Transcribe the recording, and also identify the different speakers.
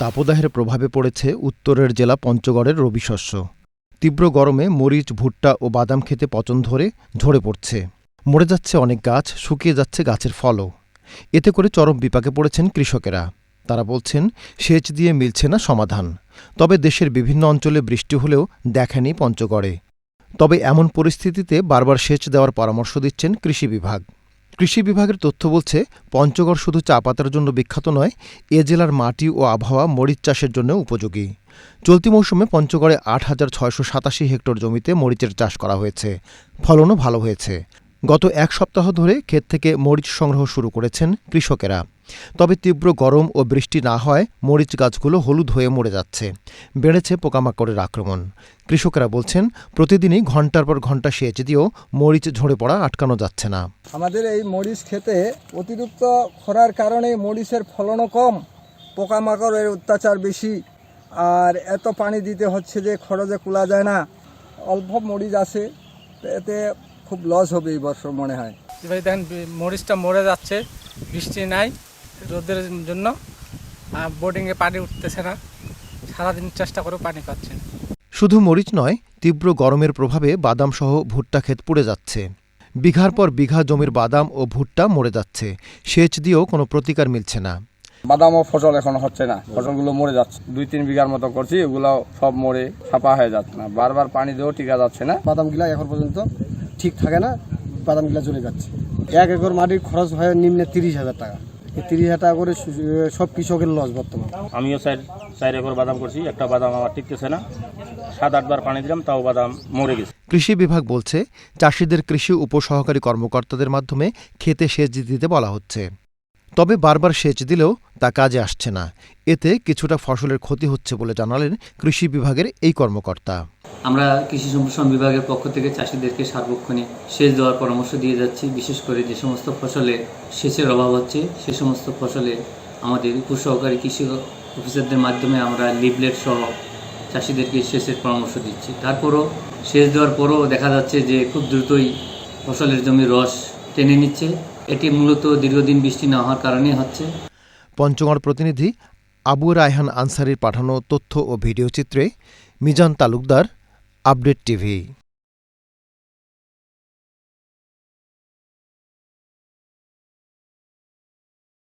Speaker 1: তাপদাহের প্রভাবে পড়েছে উত্তরের জেলা পঞ্চগড়ের রবি শস্য। তীব্র গরমে মরিচ, ভুট্টা ও বাদাম খেতে পচন ধরে ঝরে পড়ছে। মরে যাচ্ছে অনেক গাছ, শুকিয়ে যাচ্ছে গাছের ফলও। এতে করে চরম বিপাকে পড়েছেন কৃষকেরা। তারা বলছেন, সেচ দিয়ে মিলছে না সমাধান। তবে দেশের বিভিন্ন অঞ্চলে বৃষ্টি হলেও দেখেনি পঞ্চগড়ে। তবে এমন পরিস্থিতিতে বারবার সেচ দেওয়ার পরামর্শ দিচ্ছেন কৃষি বিভাগ। কৃষি বিভাগের তথ্য বলছে, পঞ্চগড় শুধু চা পাতার জন্য বিখ্যাত নয়, এ জেলার মাটি ও আবহাওয়া মরিচ চাষের জন্য উপযোগী। চলতি মৌসুমে পঞ্চগড়ে আট হাজার ছয়শো সাতাশি হেক্টর জমিতে মরিচের চাষ করা হয়েছে। ফলনও ভালো হয়েছে। গত এক সপ্তাহ ধরে ক্ষেত থেকে মরিচ সংগ্রহ শুরু করেছেন কৃষকেরা। তবে তীব্র গরম ও বৃষ্টি না হয় মরিচ গাছগুলো হলুদ হয়ে মরে যাচ্ছে। বেড়েছে পোকামাকড়ের আক্রমণ। কৃষকেরা বলছেন, প্রতিদিনই ঘণ্টার পর ঘণ্টা সেচ দিয়েও মরিচ ঝরে পড়া আটকানো যাচ্ছে না।
Speaker 2: আমাদের এই মরিচ খেতে অতিরিক্ত খরার কারণে মরিচের ফলনও কম, পোকামাকড়ের অত্যাচার বেশি, আর এত পানি দিতে হচ্ছে যে খরচে কুলা যায় না। অল্প মরিচ আছে, এতে খুব লস হবে এই বছর মনে হয়।
Speaker 3: এবারে দেখেন মরিচটা মরে যাচ্ছে বৃষ্টি নাই রোদের জন্য আর বোর্ডিংয়ে পানি উঠতেছে না। সারাদিন চেষ্টা করেও পানি পাচ্ছে না
Speaker 1: শুধু মরিচ নয় তীব্র গরমের প্রভাবে বাদামসহ ভুট্টা ক্ষেত পুড়ে যাচ্ছে। বিঘার পর বিঘা জমির বাদাম ও ভুট্টা মরে যাচ্ছে। সেচ দিয়েও কোনো প্রতিকার মিলছে না।
Speaker 4: বাদামও ফসল এখন হচ্ছে না। ফসলগুলো মরে যাচ্ছে। দুই তিন বিঘার মতো করছি ওগুলো সব মরে ছাপা হয়ে যাচ্ছে না। বারবার পানি দিয়েও টিকা যাচ্ছে না।
Speaker 5: বাদামগুলা এখন পর্যন্ত ঠিক থাকে না বাদামগুলা চলে যাচ্ছে। এক একর মাটির খরচ হয় নিম্নে তিরিশ হাজার টাকা। এই তিরিশ হাজার টাকা করে সব কৃষকের লস বর্তমান।
Speaker 6: আমিও চার চার একর বাদাম করছি একটা বাদাম আমার টিকতেছে না। সাত আটবার পানি দিলাম তাও বাদাম মরে গেছে।
Speaker 1: কৃষি বিভাগ বলছে চাষিদের কৃষি উপসহকারী কর্মকর্তাদের মাধ্যমে খেতে সেচ দিতে বলা হচ্ছে। তবে বারবার সেচ দিলেও তা কাজে আসছে না। এতে কিছুটা ফসলের ক্ষতি হচ্ছে বলে জানালেন কৃষি বিভাগের এই কর্মকর্তা।
Speaker 7: আমরা কৃষি সম্প্রসারণ বিভাগের পক্ষ থেকে চাষিদেরকে সার্বক্ষণিক সেচ দেওয়ার পরামর্শ দিয়ে যাচ্ছি। বিশেষ করে যে সমস্ত ফসলে সেচের অভাব হচ্ছে, সে সমস্ত ফসলে আমাদের উপসহকারী কৃষি অফিসারদের মাধ্যমে আমরা লিফলেট সহ চাষিদেরকে সেচের পরামর্শ দিচ্ছি। তারপরও সেচ দেওয়ার পরও দেখা যাচ্ছে যে খুব দ্রুতই ফসলের জমির রস টেনে নিচ্ছে। এটি মূলত দীর্ঘদিন বৃষ্টি না হওয়ার কারণেই হচ্ছে।
Speaker 1: পঞ্চগড় প্রতিনিধি আবু রায়হান আনসারির পাঠানো তথ্য ও ভিডিও চিত্রে মিজান তালুকদার আপডেট টিভি